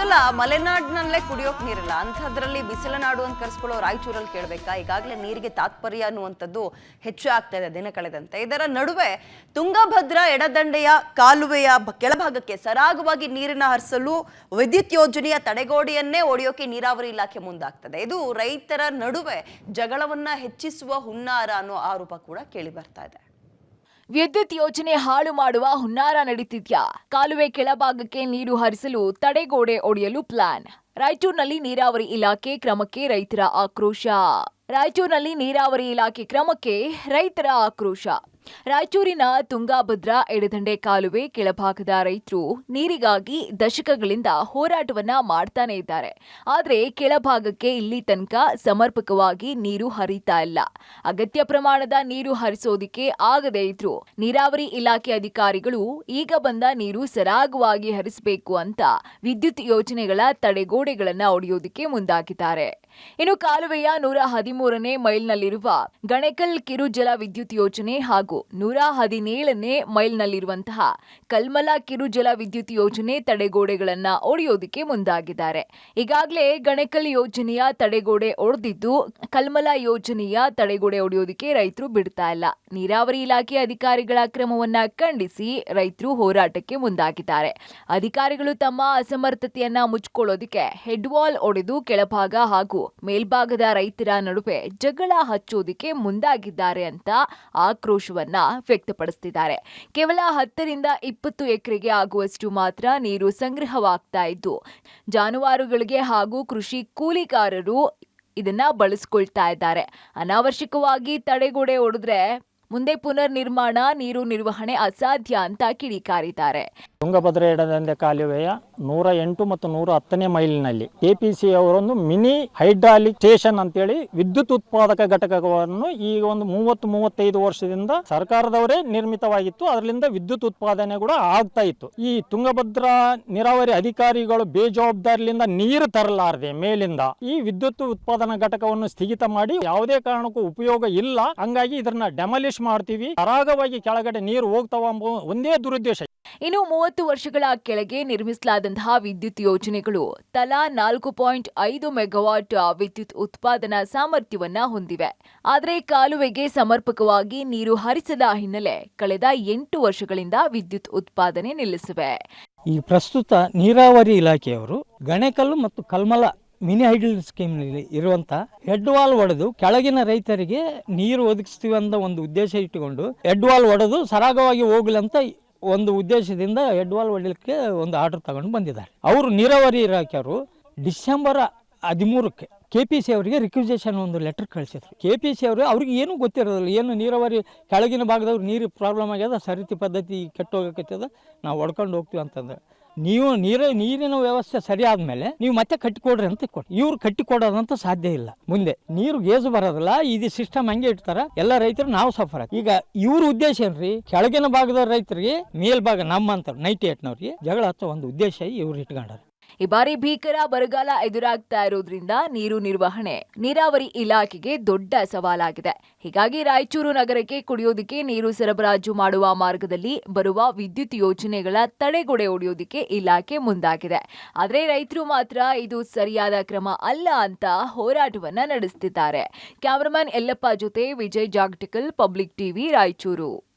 ಸಲ ಮಲೆನಾಡಿನಲ್ಲೇ ಕುಡಿಯೋಕ್ ನೀರಿಲ್ಲ. ಅಂಥದ್ರಲ್ಲಿ ಬಿಸಿಲ ನಾಡು ಅಂತ ಕರೆಸ್ಕೊಳ್ಳೋ ರಾಯಚೂರಲ್ಲಿ ಕೇಳಬೇಕಾ? ಈಗಾಗಲೇ ನೀರಿಗೆ ತಾತ್ಪರ್ಯ ಅನ್ನುವಂಥದ್ದು ಹೆಚ್ಚು ಆಗ್ತಾ ಇದೆ ದಿನ ಕಳೆದಂತೆ. ಇದರ ನಡುವೆ ತುಂಗಭದ್ರಾ ಎಡದಂಡೆಯ ಕಾಲುವೆಯ ಕೆಳಭಾಗಕ್ಕೆ ಸರಾಗವಾಗಿ ನೀರಿನ ಹರಿಸಲು ವಿದ್ಯುತ್ ಯೋಜನೆಯ ತಡೆಗೋಡೆಯನ್ನೇ ಒಡೆಯೋಕೆ ನೀರಾವರಿ ಇಲಾಖೆ ಮುಂದಾಗ್ತದೆ. ಇದು ರೈತರ ನಡುವೆ ಜಗಳವನ್ನ ಹೆಚ್ಚಿಸುವ ಹುನ್ನಾರ ಅನ್ನೋ ಆರೋಪ ಕೂಡ ಕೇಳಿ ಬರ್ತಾ ಇದೆ. ವಿದ್ಯುತ್ ಯೋಜನೆ ಹಾಳು ಮಾಡುವ ಹುನ್ನಾರ ನಡೀತಿದ್ಯಾ ಕಾಲುವೆ ಕೆಳಭಾಗಕ್ಕೆ ನೀರು ಹರಿಸಲು ತಡೆಗೋಡೆ ಒಡೆಯಲು ಪ್ಲಾನ್. ರಾಯಚೂರಿನಲ್ಲಿ ನೀರಾವರಿ ಇಲಾಖೆ ಕ್ರಮಕ್ಕೆ ರೈತರ ಆಕ್ರೋಶ. ರಾಯಚೂರಿನಲ್ಲಿ ನೀರಾವರಿ ಇಲಾಖೆ ಕ್ರಮಕ್ಕೆ ರೈತರ ಆಕ್ರೋಶ. ರಾಯಚೂರಿನ ತುಂಗಾಭದ್ರಾ ಎಡದಂಡೆ ಕಾಲುವೆ ಕೆಳಭಾಗದ ರೈತರು ನೀರಿಗಾಗಿ ದಶಕಗಳಿಂದ ಹೋರಾಟವನ್ನ ಮಾಡ್ತಾನೆ ಇದ್ದಾರೆ. ಆದರೆ ಕೆಳಭಾಗಕ್ಕೆ ಇಲ್ಲಿ ತನಕ ಸಮರ್ಪಕವಾಗಿ ನೀರು ಹರಿತಾ ಇಲ್ಲ. ಅಗತ್ಯ ಪ್ರಮಾಣದ ನೀರು ಹರಿಸೋದಿಕ್ಕೆ ಆಗದೇ ಇದ್ರು. ನೀರಾವರಿ ಇಲಾಖೆ ಅಧಿಕಾರಿಗಳು ಈಗ ಬಂದ ನೀರು ಸರಾಗವಾಗಿ ಹರಿಸಬೇಕು ಅಂತ ವಿದ್ಯುತ್ ಯೋಜನೆಗಳ ತಡೆಗೋಡೆಗಳನ್ನ ಒಡೆಯೋದಿಕ್ಕೆ ಮುಂದಾಗಿದ್ದಾರೆ. ಇನ್ನು ಕಾಲುವೆಯ ನೂರ ಹದಿಮೂರನೇ ಮೈಲ್ನಲ್ಲಿರುವ ಗಣಕಲ್ ಕಿರುಜಲ ವಿದ್ಯುತ್ ಯೋಜನೆ ಹಾಗೂ ನೂರ ಹದಿನೇಳನೇ ಮೈಲ್ನಲ್ಲಿರುವಂತಹ ಕಲ್ಮಲ ಕಿರುಜಲ ವಿದ್ಯುತ್ ಯೋಜನೆ ತಡೆಗೋಡೆಗಳನ್ನ ಒಡೆಯೋದಿಕ್ಕೆ ಮುಂದಾಗಿದ್ದಾರೆ. ಈಗಾಗಲೇ ಗಣಕಲ್ ಯೋಜನೆಯ ತಡೆಗೋಡೆ ಒಡೆದಿದ್ದು, ಕಲ್ಮಲ ಯೋಜನೆಯ ತಡೆಗೋಡೆ ಒಡೆಯೋದಿಕ್ಕೆ ರೈತರು ಬಿಡ್ತಾ ಇಲ್ಲ. ನೀರಾವರಿ ಇಲಾಖೆ ಅಧಿಕಾರಿಗಳ ಕ್ರಮವನ್ನ ಖಂಡಿಸಿ ರೈತರು ಹೋರಾಟಕ್ಕೆ ಮುಂದಾಗಿದ್ದಾರೆ. ಅಧಿಕಾರಿಗಳು ತಮ್ಮ ಅಸಮರ್ಥತೆಯನ್ನ ಮುಚ್ಚಿಕೊಳ್ಳೋದಿಕ್ಕೆ ಹೆಡ್ ವಾಲ್ ಒಡೆದು ಕೆಳಭಾಗ ಹಾಗೂ ಮೇಲ್ಭಾಗದ ರೈತರ ನಡುವೆ ಜಗಳ ಹಚ್ಚೋದಿಕ್ಕೆ ಮುಂದಾಗಿದ್ದಾರೆ ಅಂತ ಆಕ್ರೋಶವನ್ನ ವ್ಯಕ್ತಪಡಿಸುತ್ತಿದ್ದಾರೆ ಕೇವಲ ಹತ್ತರಿಂದ ಇಪ್ಪತ್ತು ಎಕರೆಗೆ ಆಗುವಷ್ಟು ಮಾತ್ರ ನೀರು ಸಂಗ್ರಹವಾಗ್ತಾ ಇದ್ದು, ಜಾನುವಾರುಗಳಿಗೆ ಹಾಗೂ ಕೃಷಿ ಕೂಲಿಕಾರರು ಇದನ್ನ ಬಳಸ್ಕೊಳ್ತಾ ಇದ್ದಾರೆ. ಅನಾವಶ್ಯಕವಾಗಿ ತಡೆಗೋಡೆ ಒಡೆದ್ರೆ ಮುಂದೆ ಪುನರ್ ನಿರ್ಮಾಣ ನೀರು ನಿರ್ವಹಣೆ ಅಸಾಧ್ಯ ಅಂತ ಕಿಡಿಕಾರಿದ್ದಾರೆ. ತುಂಗಭದ್ರಾ ಎಡದಂಡೆ ಕಾಲುವೆಯ ನೂರ ಎಂಟು ಮತ್ತು ನೂರ ಹತ್ತನೇ ಮೈಲಿನಲ್ಲಿ ಕೆಪಿಸಿ ಅವರೊಂದು ಮಿನಿ ಹೈಡ್ರಾಲಿಕ್ ಸ್ಟೇಷನ್ ಅಂತೇಳಿ ವಿದ್ಯುತ್ ಉತ್ಪಾದಕ ಘಟಕವನ್ನು ಈ ಒಂದು ಮೂವತ್ತು, ಮೂವತ್ತೈದು ವರ್ಷದಿಂದ ಸರ್ಕಾರದವರೇ ನಿರ್ಮಿತವಾಗಿತ್ತು. ಅದರಿಂದ ವಿದ್ಯುತ್ ಉತ್ಪಾದನೆ ಕೂಡ ಆಗ್ತಾ ಇತ್ತು. ಈ ತುಂಗಭದ್ರಾ ನೀರಾವರಿ ಅಧಿಕಾರಿಗಳು ಬೇಜವಾಬ್ದಾರಿಯಿಂದ ನೀರು ತರಲಾರದೆ ಮೇಲಿಂದ ಈ ವಿದ್ಯುತ್ ಉತ್ಪಾದನಾ ಘಟಕವನ್ನು ಸ್ಥಗಿತ ಮಾಡಿ ಯಾವುದೇ ಕಾರಣಕ್ಕೂ ಉಪಯೋಗ ಇಲ್ಲ. ಹಂಗಾಗಿ ಇದನ್ನ ಡೆಮಾಲಿಷ್ ಮಾಡ್ತೀವಿ. ಸರಾಗವಾಗಿ ಕೆಳಗಡೆ ನೀರು ಹೋಗ್ತಾವ ಎಂಬ ಒಂದೇ ದುರುದ್ದೇಶ. ಇನ್ನು ಮೂವತ್ತು ವರ್ಷಗಳ ಕೆಳಗೆ ನಿರ್ಮಿಸಲಾದಂತಹ ವಿದ್ಯುತ್ ಯೋಜನೆಗಳು ತಲಾ ನಾಲ್ಕು ಪಾಯಿಂಟ್ ಐದು ಮೆಗಾವಾಟ್ ವಿದ್ಯುತ್ ಉತ್ಪಾದನಾ ಸಾಮರ್ಥ್ಯವನ್ನ ಹೊಂದಿವೆ. ಆದರೆ ಕಾಲುವೆಗೆ ಸಮರ್ಪಕವಾಗಿ ನೀರು ಹರಿಸದ ಹಿನ್ನೆಲೆ ಕಳೆದ ಎಂಟು ವರ್ಷಗಳಿಂದ ವಿದ್ಯುತ್ ಉತ್ಪಾದನೆ ನಿಲ್ಲಿಸಿವೆ. ಈ ಪ್ರಸ್ತುತ ನೀರಾವರಿ ಇಲಾಖೆಯವರು ಗಣೆಕಲ್ಲು ಮತ್ತು ಕಲ್ಮಲ ಮಿನಿ ಹೈಡಲ್ ಸ್ಕೀಮ್ನಲ್ಲಿ ಇರುವಂತ ಹೆಡ್ ವಾಲ್ ಒಡೆದು ಕೆಳಗಿನ ರೈತರಿಗೆ ನೀರು ಒದಗಿಸ್ತೀವಿ ಅಂತ ಒಂದು ಉದ್ದೇಶ ಇಟ್ಟುಕೊಂಡು ಹೆಡ್ ವಾಲ್ ಒಡೆದು ಸರಾಗವಾಗಿ ಹೋಗ್ಲಂತ ಒಂದು ಉದ್ದೇಶದಿಂದ ಹೆಡ್ ವಾಲ್ ಒಡಲಿಕ್ಕೆ ಒಂದು ಆರ್ಡರ್ ತಗೊಂಡು ಬಂದಿದ್ದಾರೆ. ಅವರು ನೀರಾವರಿ ಇಲಾಖೆಯವರು ಡಿಸೆಂಬರ್ ಹದಿಮೂರಕ್ಕೆ ಕೆ ಪಿ ಸಿ ಅವರಿಗೆ ರಿಕ್ವಿಸೇಷನ್ ಒಂದು ಲೆಟರ್ ಕಳಿಸಿದ್ರು. ಕೆ ಪಿ ಸಿ ಅವರು ಅವ್ರಿಗೆ ಏನೂ ಗೊತ್ತಿರೋದಿಲ್ಲ. ಏನು ನೀರಾವರಿ ಕೆಳಗಿನ ಭಾಗದವ್ರು ನೀರು ಪ್ರಾಬ್ಲಮ್ ಆಗ್ಯದ, ಸರಿತಿ ಪದ್ಧತಿ ಕೆಟ್ಟೋಗಕತ್ತದ ನಾವು ಒಡ್ಕೊಂಡು ಹೋಗ್ತೀವಿ ಅಂತಂದ್ರೆ. ನೀವು ನೀರು, ನೀರಿನ ವ್ಯವಸ್ಥೆ ಸರಿ ಆದಮೇಲೆ ನೀವು ಮತ್ತೆ ಕಟ್ಟಿಕೊಡ್ರಿ ಅಂತ ಕೊಟ್ಟು ಇವ್ರು ಕಟ್ಟಿಕೊಡೋದಂತ ಸಾಧ್ಯ ಇಲ್ಲ. ಮುಂದೆ ನೀರು ಗೇಜು ಬರೋದಿಲ್ಲ, ಇದು ಸಿಸ್ಟಮ್ ಹಂಗೆ ಇಡ್ತಾರ, ಎಲ್ಲ ರೈತರು ನಾವು ಸಫರ್ ಈಗ ಇವ್ರ ಉದ್ದೇಶ ಏನ್ರಿ? ಕೆಳಗಿನ ಭಾಗದ ರೈತರಿಗೆ ಮೇಲ್ಭಾಗ ನಮ್ಮಂತ ನೈಂಟಿ ಏಟ್ನವ್ರಿಗೆ ಜಗಳ ಹಚ್ಚೋ ಒಂದು ಉದ್ದೇಶ ಇವ್ರು ಇಟ್ಕೊಂಡಾರ. ಈ ಬಾರಿ ಭೀಕರ ಬರಗಾಲ ಎದುರಾಗ್ತಾ ಇರೋದ್ರಿಂದ ನೀರು ನಿರ್ವಹಣೆ, ನೀರಾವರಿ ಇಲಾಖೆಗೆ ದೊಡ್ಡ ಸವಾಲಾಗಿದೆ. ಹೀಗಾಗಿ ರಾಯಚೂರು ನಗರಕ್ಕೆ ಕುಡಿಯೋದಿಕ್ಕೆ ನೀರು ಸರಬರಾಜು ಮಾಡುವ ಮಾರ್ಗದಲ್ಲಿ ಬರುವ ವಿದ್ಯುತ್ ಯೋಜನೆಗಳ ತಡೆಗೋಡೆ ಒಡೆಯೋದಿಕ್ಕೆ ಇಲಾಖೆ ಮುಂದಾಗಿದೆ. ಆದರೆ ರೈತರು ಮಾತ್ರ ಇದು ಸರಿಯಾದ ಕ್ರಮ ಅಲ್ಲ ಅಂತ ಹೋರಾಟವನ್ನ ನಡೆಸುತ್ತಿದ್ದಾರೆ ಕ್ಯಾಮರಾಮನ್ ಯಲ್ಲಪ್ಪ ಜೊತೆ ವಿಜಯ್ ಜಾಗಟಿಕಲ್, ಪಬ್ಲಿಕ್ ಟಿವಿ ರಾಯಚೂರು.